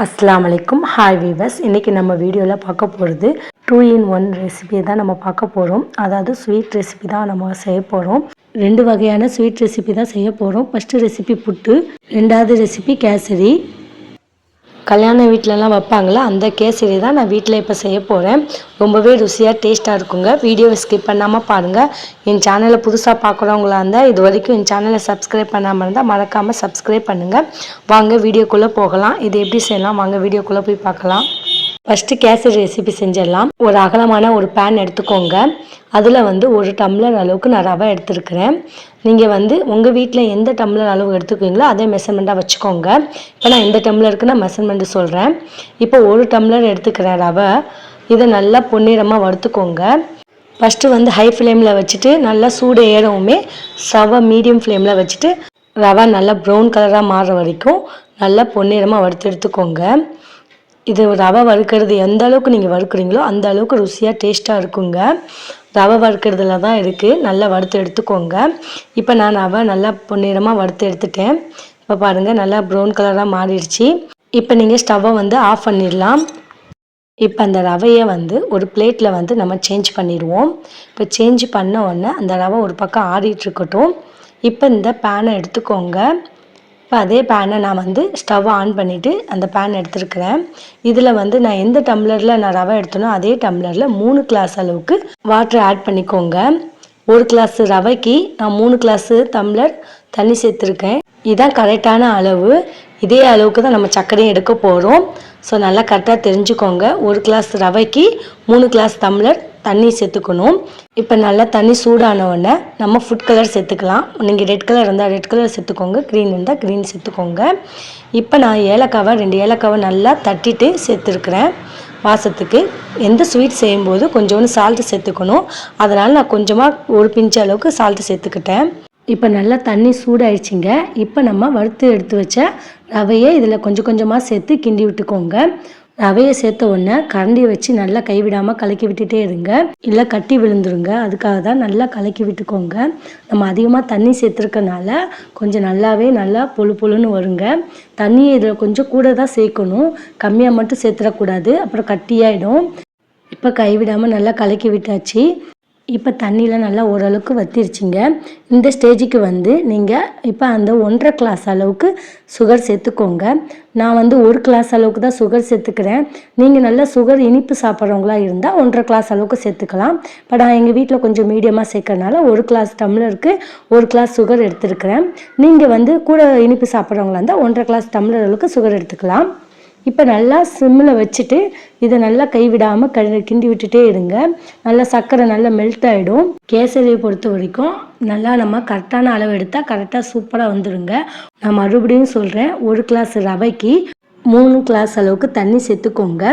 அஸ்லாம் அலைக்கும் hi viewers இன்றைக்கி நம்ம வீடியோவில் பார்க்க போகிறது டூ இன் ஒன் ரெசிபி தான் நம்ம பார்க்க போகிறோம் அதாவது ஸ்வீட் ரெசிபி தான் நம்ம செய்ய போகிறோம் ரெண்டு வகையான ஸ்வீட் ரெசிபி தான் செய்ய போகிறோம் ஃபஸ்ட்டு ரெசிபி புட்டு ரெண்டாவது ரெசிபி கேசரி கல்யாண வீட்டிலலாம் வைப்பாங்களா? அந்த கேசரி தான் நான் வீட்டில் இப்போ செய்ய போகிறேன் ரொம்பவே ருசியாக டேஸ்ட்டாக இருக்குங்க. வீடியோவை ஸ்கிப் பண்ணாமல் பாருங்கள் என் சேனலை புதுசாக பார்க்குறவங்களா இருந்தால் இது வரைக்கும் என் சேனலை சப்ஸ்கிரைப் பண்ணாமல் இருந்தால் மறக்காமல் சப்ஸ்கிரைப் பண்ணுங்கள் வாங்க வீடியோக்குள்ளே போகலாம். இது எப்படி செய்யலாம்? வாங்க வீடியோக்குள்ளே போய் பார்க்கலாம். ஃபஸ்ட்டு கேசரி ரெசிபி செஞ்சிடலாம். ஒரு அகலமான ஒரு பேன் எடுத்துக்கோங்க. அதில் வந்து ஒரு டம்ளர் அளவுக்கு நான் ரவை எடுத்துருக்கிறேன். நீங்கள் வந்து உங்கள் வீட்டில் எந்த டம்ளர் அளவு எடுத்துக்குவீங்களோ அதே மெஷர்மெண்ட்டாக வச்சுக்கோங்க. இப்போ நான் இந்த டம்ளருக்கு நான் மெஷர்மெண்ட்டு சொல்கிறேன் இப்போ ஒரு டம்ளர் எடுத்துக்கிறேன் ரவை இதை நல்லா பொன்னிறமாக வறுத்துக்கோங்க. ஃபஸ்ட்டு வந்து ஹை ஃப்ளேமில் வச்சுட்டு நல்லா சூடு ஏறவுமே ஸ்டவ்வை மீடியம் ஃப்ளேமில் வச்சுட்டு ரவை நல்லா ப்ரௌன் கலராக மாறுற வரைக்கும் நல்லா பொன்னிறமாக வறுத்து எடுத்துக்கோங்க. இது ரவை வறுக்கிறது எந்த அளவுக்கு நீங்கள் வறுக்குறீங்களோ அந்த அளவுக்கு ருசியாக டேஸ்ட்டாக இருக்குங்க. ரவை வறுக்கிறதுல தான் இருக்குது நல்லா வறுத்து எடுத்துக்கோங்க. இப்போ நான் ரவை நல்லா பொன்னிறமாக வறுத்து எடுத்துட்டேன். இப்போ பாருங்கள் நல்லா ப்ரௌன் கலராக மாறிடுச்சு. இப்போ நீங்கள் ஸ்டவ்வை வந்து ஆஃப் பண்ணிடலாம். இப்போ அந்த ரவையை வந்து ஒரு பிளேட்டில் வந்து நம்ம சேஞ்ச் பண்ணிடுவோம். இப்போ சேஞ்ச் பண்ண உடனே அந்த ரவை ஒரு பக்கம் ஆறிட்டு இருக்கட்டும். இப்போ இந்த பேனை எடுத்துக்கோங்க. இப்போ அதே பேனை நான் வந்து ஸ்டவ் ஆன் பண்ணிவிட்டு அந்த பேன் எடுத்துருக்கிறேன். இதில் வந்து நான் எந்த டம்ளரில் நான் ரவை எடுத்தனோ அதே டம்ளரில் மூணு கிளாஸ் அளவுக்கு வாட்டர் ஆட் பண்ணிக்கோங்க. ஒரு கிளாஸ் ரவைக்கு நான் மூணு கிளாஸு டம்ளர் தண்ணி சேர்த்துருக்கேன். இதுதான் கரெக்டான அளவு. இதே அளவுக்கு தான் நம்ம சர்க்கரையும் எடுக்க போகிறோம் ஸோ நல்லா கரெக்டாக தெரிஞ்சுக்கோங்க. ஒரு கிளாஸ் ரவைக்கு மூணு கிளாஸ் டம்ளர் தண்ணி சேர்த்துக்கணும். இப்போ நல்லா தண்ணி சூடான உடனே நம்ம ஃபுட் கலர் சேர்த்துக்கலாம். நீங்கள் ரெட் கலர் இருந்தால் ரெட் கலர் சேர்த்துக்கோங்க. க்ரீன் இருந்தால் க்ரீன் சேர்த்துக்கோங்க. இப்போ நான் ஏலக்காவை ரெண்டு ஏலக்காவை நல்லா தட்டிட்டு சேர்த்துருக்குறேன். வாசத்துக்கு எந்த ஸ்வீட் செய்யும்போது கொஞ்சோண்டு சால்ட்டு சேர்த்துக்கணும். அதனால் நான் கொஞ்சமாக ஒரு பிஞ்ச அளவுக்கு சால்ட்டு சேர்த்துக்கிட்டேன். இப்போ நல்லா தண்ணி சூடாயிடுச்சிங்க. இப்போ நம்ம வறுத்து எடுத்து வச்ச ரவையை இதில் கொஞ்சம் கொஞ்சமாக சேர்த்து கிண்டி விட்டுக்கோங்க. ரவையை சேர்த்த உடனே கரண்டியை வச்சு நல்லா கைவிடாமல் கலக்கி விட்டுட்டே இருங்க. இல்லை கட்டி விழுந்துருங்க. அதுக்காக தான் நல்லா கலக்கி விட்டுக்கோங்க. நம்ம அதிகமாக தண்ணி சேர்த்துருக்கனால கொஞ்சம் நல்லாவே நல்லா பொழு பொழுன்னு வருங்க. தண்ணியை இதில் கொஞ்சம் கூட தான் சேர்க்கணும். கம்மியாக மட்டும் சேர்த்துடக்கூடாது. அப்புறம் கட்டியாயிடும். இப்போ கைவிடாமல் நல்லா கலக்கி விட்டாச்சு. இப்போ தண்ணியில் நல்லா ஓரளவுக்கு வத்திருச்சிங்க. இந்த ஸ்டேஜுக்கு வந்து நீங்கள் இப்போ அந்த ஒன்றரை கிளாஸ் அளவுக்கு சுகர் சேர்த்துக்கோங்க. நான் வந்து ஒரு கிளாஸ் அளவுக்கு தான் சுகர் சேர்த்துக்கிறேன். நீங்கள் நல்லா சுகர் இனிப்பு சாப்பிட்றவங்களா இருந்தால் ஒன்றரை கிளாஸ் அளவுக்கு சேர்த்துக்கலாம். இப்போ நான் எங்கள் வீட்டில் கொஞ்சம் மீடியமாக சேர்க்கறனால ஒரு கிளாஸ் டம்ளருக்கு ஒரு கிளாஸ் சுகர் எடுத்துருக்கிறேன். நீங்கள் வந்து கூட இனிப்பு சாப்பிட்றவங்களா இருந்தால் ஒன்றரை கிளாஸ் டம்ளர் அளவுக்கு சுகர் எடுத்துக்கலாம். இப்போ நல்லா சிம்மில் வச்சுட்டு இதை நல்லா கைவிடாமல் க கிண்டி விட்டுட்டே இருங்க. நல்லா சர்க்கரை நல்லா மெல்ட் ஆகிடும் கேசரியை பொறுத்த வரைக்கும் நல்லா நம்ம கரெக்டான அளவு எடுத்தால் கரெக்டாக சூப்பராக வந்துடுங்க நான் மறுபடியும் சொல்கிறேன் ஒரு கிளாஸ் ரவைக்கு மூணு கிளாஸ் அளவுக்கு தண்ணி சேர்த்துக்கோங்க.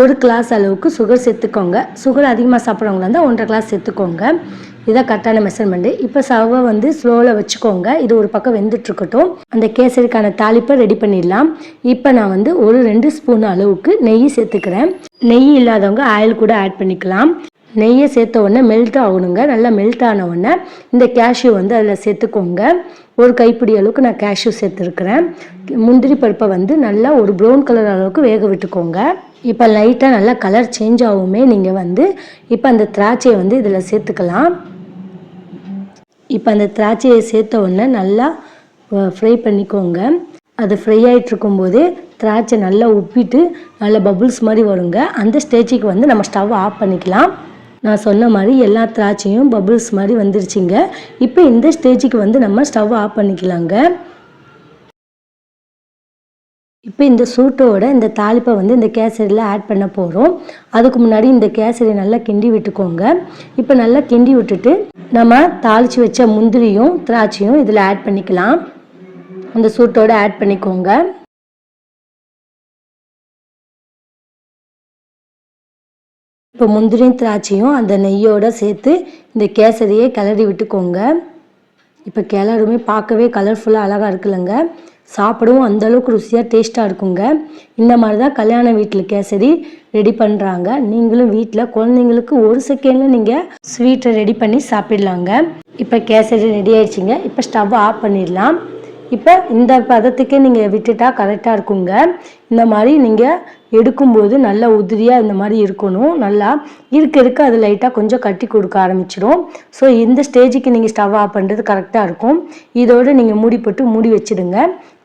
ஒரு கிளாஸ் அளவுக்கு சுகர் சேர்த்துக்கோங்க. சுகர் அதிகமாக சாப்பிட்றவங்களா இருந்தால் ஒன்றரை கிளாஸ் சேர்த்துக்கோங்க. இதான் கரெக்டான மெஷர்மெண்ட்டு இப்போ சவை வந்து ஸ்லோவில் வச்சுக்கோங்க. இது ஒரு பக்கம் வெந்துட்டுருக்கட்டும். அந்த கேசரிக்கான தாளிப்பை ரெடி பண்ணிடலாம். இப்போ நான் வந்து ஒரு ரெண்டு ஸ்பூன் அளவுக்கு நெய் சேர்த்துக்கிறேன். நெய் இல்லாதவங்க ஆயில் கூட ஆட் பண்ணிக்கலாம். நெய்யை சேர்த்த உடனே மெல்ட் ஆகணுங்க. நல்லா மெல்ட் ஆன உடனே இந்த கேஷ்யூ வந்து அதில் சேர்த்துக்கோங்க. ஒரு கைப்பிடி அளவுக்கு நான் கேஷ்யூ சேர்த்துருக்குறேன். முந்திரி பருப்பை வந்து நல்லா ஒரு ப்ரௌன் கலர் அளவுக்கு வேக விட்டுக்கோங்க. இப்போ லைட்டாக நல்லா கலர் சேஞ்ச் ஆகுமே நீங்கள் வந்து இப்போ அந்த திராட்சையை வந்து இதில் சேர்த்துக்கலாம். இப்போ அந்த திராட்சையை சேர்த்த உடனே நல்லா ஃப்ரை பண்ணிக்கோங்க. அது ஃப்ரை ஆகிட்டு இருக்கும்போதே திராட்சை நல்லா உப்பிட்டு நல்லா பபுள்ஸ் மாதிரி வருங்க. அந்த ஸ்டேஜுக்கு வந்து நம்ம ஸ்டவ் ஆஃப் பண்ணிக்கலாம். நான் சொன்ன மாதிரி எல்லா திராட்சையும் பபுள்ஸ் மாதிரி வந்துருச்சுங்க. இப்போ இந்த ஸ்டேஜுக்கு வந்து நம்ம ஸ்டவ் ஆஃப் பண்ணிக்கலாங்க. இப்போ இந்த சூட்டோட இந்த தாளிப்பை வந்து இந்த கேசரியில் ஆட் பண்ண போகிறோம் அதுக்கு முன்னாடி இந்த கேசரி நல்லா கிண்டி விட்டுக்கோங்க. இப்போ நல்லா கிண்டி விட்டுட்டு நம்ம தாளித்து வச்ச முந்திரியும் திராட்சையும் இதில் ஆட் பண்ணிக்கலாம். அந்த சூட்டோட ஆட் பண்ணிக்கோங்க. இப்போ முந்திரியும் திராட்சையும் அந்த நெய்யோடு சேர்த்து இந்த கேசரியை கிளறி விட்டுக்கோங்க. இப்போ கிளறுமே பார்க்கவே கலர்ஃபுல்லாக அழகாக இருக்குல்லங்க. சாப்பிடவும் அந்த அளவுக்கு ருசியாக டேஸ்ட்டாக இருக்குங்க. இந்த மாதிரி தான் கல்யாண வீட்டில் கேசரி ரெடி பண்ணுறாங்க நீங்களும் வீட்டில் குழந்தைங்களுக்கு ஒரு செகண்டில் நீங்கள் ஸ்வீட்டை ரெடி பண்ணி சாப்பிடலாங்க. இப்போ கேசரி ரெடி ஆயிடுச்சிங்க. இப்போ ஸ்டவ் ஆஃப் பண்ணிடலாம். இப்போ இந்த பதத்துக்கே நீங்கள் விட்டுட்டா கரெக்டாக இருக்குங்க. இந்த மாதிரி நீங்கள் எடுக்கும்போது நல்லா உதிரியாக இந்த மாதிரி இருக்கணும். நல்லா இருக்க இருக்க. அது லைட்டாக கொஞ்சம் கட்டி கொடுக்க ஆரம்பிச்சிடும். ஸோ இந்த ஸ்டேஜுக்கு நீங்கள் ஸ்டவ் ஆஃப் பண்ணுறது கரெக்டாக இருக்கும். இதோடு நீங்கள் மூடி போட்டு மூடி வச்சிடுங்க.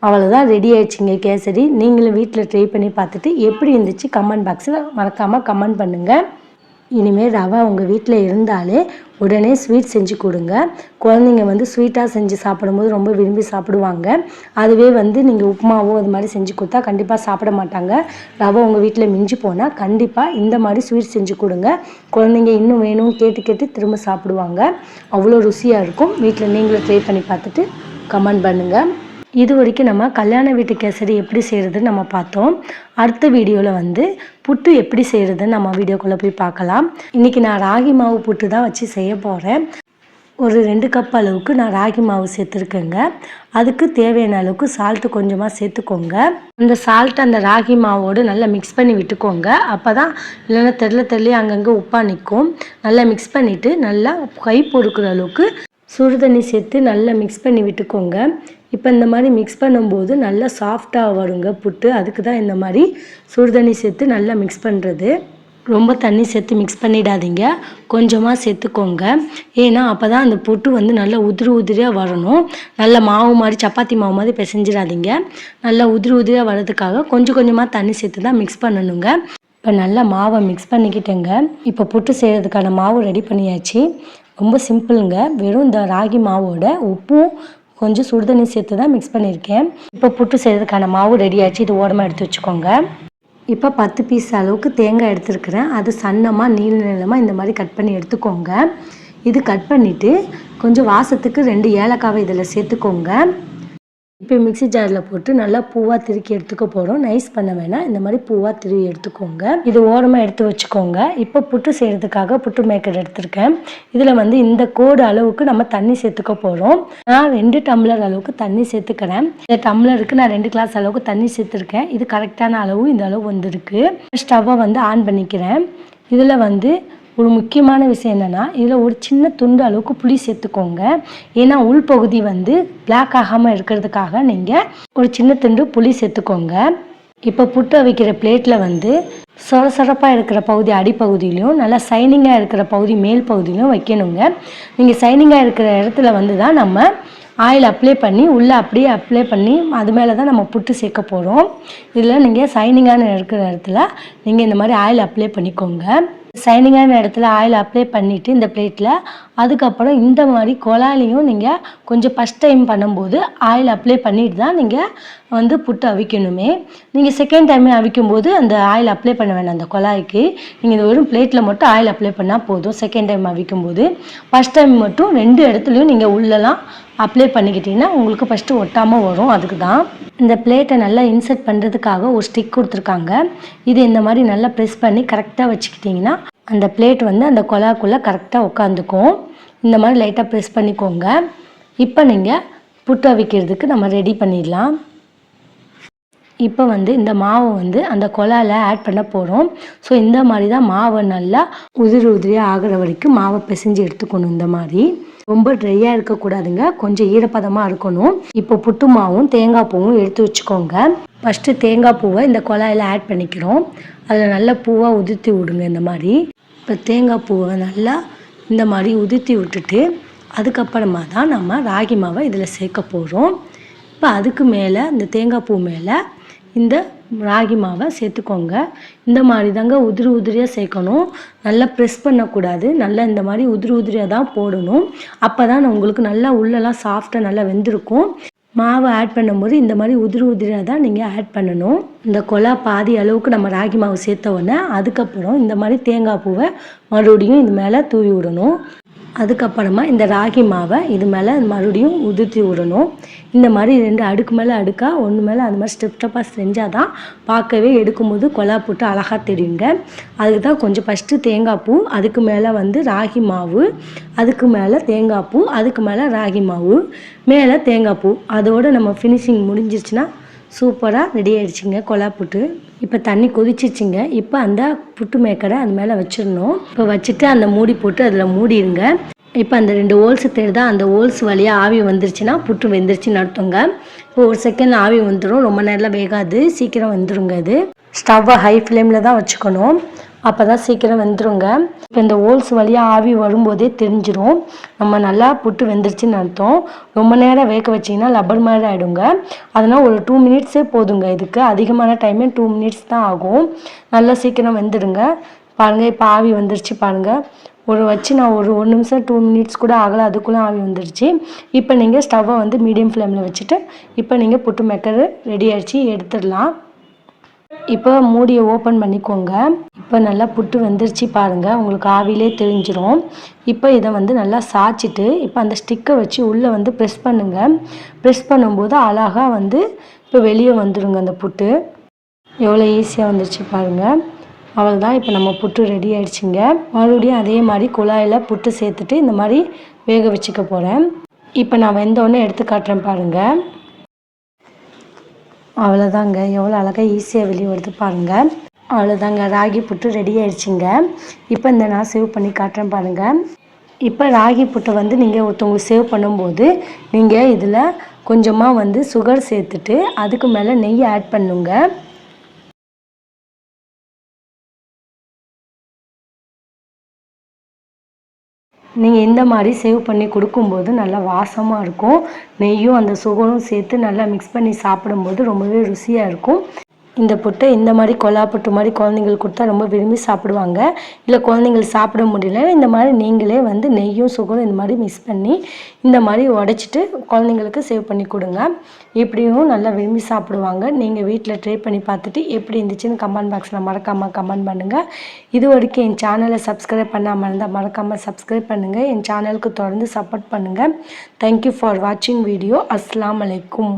அவ்வளோதான் ரெடி ஆயிடுச்சுங்க கேசரி. நீங்களும் வீட்டில் ட்ரை பண்ணி பார்த்துட்டு எப்படி இருந்துச்சு கமெண்ட் பாக்ஸில் மறக்காமல் கமெண்ட் பண்ணுங்கள் இனிமேல் ரவை உங்கள் வீட்டில் இருந்தாலே உடனே ஸ்வீட் செஞ்சு கொடுங்க. குழந்தைங்க வந்து ஸ்வீட்டாக செஞ்சு சாப்பிடும்போது ரொம்ப விரும்பி சாப்பிடுவாங்க. அதுவே வந்து நீங்கள் உப்புமாவோ அது மாதிரி செஞ்சு கொடுத்தா கண்டிப்பாக சாப்பிட மாட்டாங்க. ரவை உங்கள் வீட்டில் மிஞ்சி போனால் கண்டிப்பாக இந்த மாதிரி ஸ்வீட் செஞ்சு கொடுங்க. குழந்தைங்க இன்னும் வேணும் கேட்டு கேட்டு திரும்ப சாப்பிடுவாங்க. அவ்வளோ ருசியாக இருக்கும். வீட்டில் நீங்களும் ட்ரை பண்ணி பார்த்துட்டு கமெண்ட் பண்ணுங்கள் இது வரைக்கும் நம்ம கல்யாண வீட்டு கேசரி எப்படி செய்கிறதுன்னு நம்ம பார்த்தோம். அடுத்த வீடியோவில் வந்து புட்டு எப்படி செய்கிறதுன்னு நம்ம வீடியோக்குள்ளே போய் பார்க்கலாம். இன்றைக்கி நான் ராகி மாவு புட்டு தான் வச்சு செய்ய போகிறேன் ஒரு ரெண்டு கப் அளவுக்கு நான் ராகி மாவு சேர்த்துருக்கேங்க. அதுக்கு தேவையான அளவுக்கு சால்ட்டு கொஞ்சமாக சேர்த்துக்கோங்க. அந்த சால்ட் அந்த ராகி மாவோடு நல்லா மிக்ஸ் பண்ணி விட்டுக்கோங்க. அப்போ தான் இல்லைன்னா தெரில தெரியல அங்கங்கே உப்பாக நிற்கும் நல்லா மிக்ஸ் பண்ணிவிட்டு நல்லா கை பொறுக்கிற அளவுக்கு சுடு தண்ணி சேர்த்து நல்லா மிக்ஸ் பண்ணி விட்டுக்கோங்க. இப்போ இந்த மாதிரி மிக்ஸ் பண்ணும்போது நல்லா சாஃப்டாக வருங்க புட்டு. அதுக்கு தான் இந்த மாதிரி சுடு தண்ணி சேர்த்து நல்லா மிக்ஸ் பண்ணுறது ரொம்ப தண்ணி சேர்த்து மிக்ஸ் பண்ணிடாதீங்க. கொஞ்சமாக சேர்த்துக்கோங்க. ஏன்னா அப்போ தான் அந்த புட்டு வந்து நல்லா உதிரி உதிரியாக வரணும். நல்ல மாவு மாதிரி சப்பாத்தி மாவு மாதிரி பிசைஞ்சிடாதீங்க. நல்லா உதிரி உதிரியாக வர்றதுக்காக கொஞ்சம் கொஞ்சமாக தண்ணி சேர்த்து தான் மிக்ஸ் பண்ணணுங்க. இப்போ நல்லா மாவை மிக்ஸ் பண்ணிக்கிட்டேங்க. இப்போ புட்டு செய்கிறதுக்கான மாவு ரெடி பண்ணியாச்சு. ரொம்ப சிம்பிளுங்க. வெறும் இந்த ராகி மாவோட உப்பும் கொஞ்சம் சுடுதண்ணி சேர்த்து தான் மிக்ஸ் பண்ணியிருக்கேன். இப்போ புட்டு செய்கிறதுக்கான மாவு ரெடி ஆச்சு இது ஓரமாக எடுத்து வச்சுக்கோங்க. இப்போ பத்து பீஸ் அளவுக்கு தேங்காய் எடுத்துருக்கிறேன். அது சன்னமாக நீள நீளமாக இந்த மாதிரி கட் பண்ணி எடுத்துக்கோங்க. இது கட் பண்ணிவிட்டு கொஞ்சம் வாசத்துக்கு ரெண்டு ஏலக்காவை இதில் சேர்த்துக்கோங்க. இப்போ மிக்ஸி ஜாரில் போட்டு நல்லா பூவாக திருக்கி எடுத்துக்க போகிறோம் நைஸ் பண்ண வேணாம். இந்த மாதிரி பூவாக திருவி எடுத்துக்கோங்க. இது ஓரமாக எடுத்து வச்சுக்கோங்க. இப்போ புட்டு செய்கிறதுக்காக புட்டு மேக்கர் எடுத்திருக்கேன். இதில் வந்து இந்த கோடு அளவுக்கு நம்ம தண்ணி சேர்த்துக்க போகிறோம் நான் ரெண்டு டம்ளர் அளவுக்கு தண்ணி சேர்த்துக்கிறேன். இந்த டம்ளருக்கு நான் ரெண்டு கிளாஸ் அளவுக்கு தண்ணி சேர்த்துருக்கேன். இது கரெக்டான அளவு. இந்த அளவு வந்திருக்கு. ஸ்டவ்வை வந்து ஆன் பண்ணிக்கிறேன். இதில் வந்து ஒரு முக்கியமான விஷயம் என்னென்னா இதில் ஒரு சின்ன துண்டு அளவுக்கு புளி சேர்த்துக்கோங்க. ஏன்னா உள்பகுதி வந்து பிளாக் ஆகாமல் இருக்கிறதுக்காக நீங்கள் ஒரு சின்ன துண்டு புளி சேர்த்துக்கோங்க. இப்போ புட்டு வைக்கிற பிளேட்டில் வந்து சொர சொரப்பாக இருக்கிற பகுதி அடிப்பகுதியிலையும் நல்லா சைனிங்காக இருக்கிற பகுதி மேல் பகுதியிலையும் வைக்கணுங்க. நீங்கள் சைனிங்காக இருக்கிற இடத்துல வந்து தான் நம்ம ஆயில் அப்ளை பண்ணி உள்ளே அப்படியே அப்ளை பண்ணி அது மேலே தான் நம்ம புட்டு சேர்க்க போகிறோம் இதில் நீங்கள் சைனிங்கான இருக்கிற இடத்துல நீங்கள் இந்த மாதிரி ஆயில் அப்ளை பண்ணிக்கோங்க. சைனிங்கான இடத்துல ஆயில் அப்ளை பண்ணிவிட்டு இந்த பிளேட்டில் அதுக்கப்புறம் இந்த மாதிரி குழாயிலையும் நீங்கள் கொஞ்சம் ஃபஸ்ட் டைம் பண்ணும்போது ஆயில் அப்ளை பண்ணிட்டு தான் நீங்கள் வந்து புட்டு அவிக்கணுமே. நீங்கள் செகண்ட் டைமே அவிக்கும்போது அந்த ஆயில் அப்ளை பண்ண வேண்டாம் அந்த குழாய்க்கு நீங்கள் இந்த வெறும் பிளேட்டில் மட்டும் ஆயில் அப்ளை பண்ணால் போதும் செகண்ட் டைம் அவிக்கும்போது. ஃபஸ்ட் டைம் மட்டும் ரெண்டு இடத்துலையும் நீங்கள் உள்ளலாம் அப்ளை பண்ணிக்கிட்டிங்கன்னா உங்களுக்கு ஃபஸ்ட்டு ஒட்டாமல் வரும் அதுக்கு தான். இந்த பிளேட்டை நல்லா இன்சர்ட் பண்ணுறதுக்காக ஒரு ஸ்டிக் கொடுத்துருக்காங்க. இது இந்த மாதிரி நல்லா ப்ரெஸ் பண்ணி கரெக்டாக வச்சுக்கிட்டிங்கன்னா அந்த பிளேட் வந்து அந்த கொலாக்குள்ளே கரெக்டாக உட்காந்துக்கும் இந்த மாதிரி லைட்டாக ப்ரெஸ் பண்ணிக்கோங்க. இப்போ நீங்கள் புட்டு அவிக்கிறதுக்கு நம்ம ரெடி பண்ணிடலாம். இப்போ வந்து இந்த மாவை வந்து அந்த குழாயில் ஆட் பண்ண போகிறோம் ஸோ இந்த மாதிரி தான் மாவை நல்லா உதிரி உதிரியாக ஆகிற வரைக்கும் மாவை பிசைஞ்சு எடுத்துக்கணும் இந்த மாதிரி. ரொம்ப ட்ரையாக இருக்கக்கூடாதுங்க கொஞ்சம் ஈரப்பதமாக இருக்கணும். இப்போ புட்டு மாவும் தேங்காய் பூவும் எடுத்து வச்சுக்கோங்க. ஃபஸ்ட்டு தேங்காய் பூவை இந்த குழாயில் ஆட் பண்ணிக்கிறோம். அதில் நல்ல பூவாக உதிர்த்தி விடுங்க இந்த மாதிரி. இப்போ தேங்காய் பூவை நல்லா இந்த மாதிரி உதிர்த்தி விட்டுட்டு அதுக்கப்புறமா தான் நம்ம ராகி மாவை இதில் சேர்க்க போகிறோம். இப்போ அதுக்கு மேலே இந்த தேங்காய் பூ மேலே இந்த ராகி மாவை சேர்த்துக்கோங்க. இந்த மாதிரி தாங்க உதிரி உதிரியாக சேர்க்கணும். நல்லா ப்ரெஸ் பண்ணக்கூடாது. நல்லா இந்த மாதிரி உதிரி உதிரியாக தான் போடணும். அப்போ தான் உங்களுக்கு நல்லா உள்ளெல்லாம் சாஃப்டாக நல்லா வெந்திருக்கும். மாவு ஆட் பண்ணும்போது இந்த மாதிரி உதிரி உதிரியாக தான் நீங்கள் ஆட் பண்ணணும். இந்த கொலா பாதி அளவுக்கு நம்ம ராகி மாவு சேர்த்த உடனே அதுக்கப்புறம் இந்த மாதிரி தேங்காய் பூவை மறுபடியும் இது மேலே தூவி விடணும். அதுக்கப்புறமா இந்த ராகி மாவை இது மேலே மறுபடியும் உதிர்த்தி விடணும். இந்த மாதிரி ரெண்டு அடுக்கு மேலே அடுக்கா ஒன்று மேலே அது மாதிரி ஸ்டெப் ஸ்டெப்பாக செஞ்சால் தான் பார்க்கவே எடுக்கும்போது கொலா போட்டு அழகாக தெரியுங்க. அதுக்கு தான் கொஞ்சம் ஃபஸ்ட்டு தேங்காய் பூ அதுக்கு மேலே வந்து ராகி மாவு அதுக்கு மேலே தேங்காய் பூ அதுக்கு மேலே ராகி மாவு மேலே தேங்காய் பூ. அதோடு நம்ம ஃபினிஷிங் முடிஞ்சிருச்சுன்னா சூப்பராக ரெடி ஆயிடுச்சுங்க. கொலா புட்டு. இப்போ தண்ணி கொதிச்சிச்சுங்க இப்போ அந்த புட்டு மேக்கரை அது மேலே வச்சிடணும். இப்போ வச்சுட்டு அந்த மூடி போட்டு அதில் மூடிடுங்க இப்போ அந்த ரெண்டு ஹோல்ஸ் தேடுதா அந்த ஹோல்ஸ் வழியாக ஆவி வந்துருச்சுன்னா புட்டு வெந்துருச்சுன்னு அர்த்தங்க. இப்போ ஒரு செகண்ட் ஆவி வந்துடும் ரொம்ப நேரம் வேகாது. சீக்கிரம் வந்துருங்க அது. ஸ்டவ்வை ஹை ஃப்ளேமில் தான் வச்சுக்கணும். அப்போ தான் சீக்கிரம் வெந்துருங்க. இப்போ இந்த ஹோல்ஸ் வழியாக ஆவி வரும்போதே தெரிஞ்சிடும் நம்ம நல்லா புட்டு வெந்துருச்சுன்னு அர்த்தம். ரொம்ப நேரம் வேக வச்சிங்கன்னா லப்பர் மாதிரி ஆகிடுங்க அதனால் ஒரு டூ மினிட்ஸே போதுங்க இதுக்கு. அதிகமான டைமே டூ மினிட்ஸ் தான் ஆகும். நல்லா சீக்கிரம் வெந்துடுங்க. பாருங்கள் இப்போ ஆவி வந்துருச்சு பாருங்கள் ஒரு வச்சு நான் ஒரு ஒரு நிமிஷம் டூ மினிட்ஸ் கூட ஆகலை அதுக்குள்ளே ஆவி வந்துருச்சு. இப்போ நீங்கள் ஸ்டவ்வை வந்து மீடியம் ஃப்ளேமில் வச்சுட்டு இப்போ நீங்கள் புட்டு மேக்கர் ரெடி ஆகிடுச்சு எடுத்துடலாம். இப்போ மூடியை ஓப்பன் பண்ணிக்கோங்க. இப்போ நல்லா புட்டு வெந்துருச்சு பாருங்கள் உங்களுக்கு ஆவிலே தெரிஞ்சிடும் இப்போ இதை வந்து நல்லா சாய்ச்சிட்டு இப்போ அந்த ஸ்டிக்கை வச்சு உள்ளே வந்து ப்ரெஸ் பண்ணுங்கள் ப்ரெஸ் பண்ணும்போது அழகாக வந்து இப்போ வெளியே வந்துடுங்க அந்த புட்டு. எவ்வளோ ஈஸியாக வந்துருச்சு பாருங்கள் அவ்வளோதான் இப்போ நம்ம புட்டு ரெடி ஆயிடுச்சுங்க. மறுபடியும் அதே மாதிரி குழாயில் புட்டு சேர்த்துட்டு இந்த மாதிரி வேக வச்சுக்க போகிறேன் இப்போ நான் வெந்தோடனே எடுத்து காட்டுறேன் பாருங்கள் அவ்வளோதாங்க எவ்வளோ அழகாக ஈஸியாக வெளியே வருது பாருங்கள் அவ்வளோதாங்க ராகி புட்டு ரெடி ஆயிடுச்சுங்க. இப்போ இந்த நான் சேவ் பண்ணி காட்டுறேன் பாருங்கள் இப்போ ராகி புட்டை வந்து நீங்கள் ஒருத்தவங்களுக்கு சேவ் பண்ணும்போது நீங்கள் இதில் கொஞ்சமாக வந்து சுகர் சேர்த்துட்டு அதுக்கு மேலே நெய் ஆட் பண்ணுங்க. நீங்கள் இந்த மாதிரி சேவ் பண்ணி கொடுக்கும்போது நல்லா வாசமாக இருக்கும். நெய்யும் அந்த சுகரும் சேர்த்து நல்லா மிக்ஸ் பண்ணி சாப்பிடும்போது ரொம்பவே ருசியாக இருக்கும். இந்த புட்டை இந்த மாதிரி கொலா புட்டு மாதிரி குழந்தைங்களுக்கு கொடுத்தா ரொம்ப விரும்பி சாப்பிடுவாங்க. இல்லை குழந்தைங்களுக்கு சாப்பிட முடியல இந்த மாதிரி நீங்களே வந்து நெய்யும் சுகரும் இந்த மாதிரி மிக்ஸ் பண்ணி இந்த மாதிரி உடச்சிட்டு குழந்தைங்களுக்கு சேவ் பண்ணி கொடுங்க. இப்படியும் நல்லா விரும்பி சாப்பிடுவாங்க. நீங்கள் வீட்டில் ட்ரை பண்ணி பார்த்துட்டு எப்படி இருந்துச்சுன்னு கமெண்ட் பாக்ஸில் மறக்காமல் கமெண்ட் பண்ணுங்கள் இது வரைக்கும் என் சேனலை சப்ஸ்கிரைப் பண்ணாமல் இருந்தால் மறக்காமல் சப்ஸ்கிரைப் பண்ணுங்கள் என் சேனலுக்கு தொடர்ந்து சப்போர்ட் பண்ணுங்கள் தேங்க்யூ ஃபார் வாட்சிங் வீடியோ அஸ்லாம் அலைக்கும்.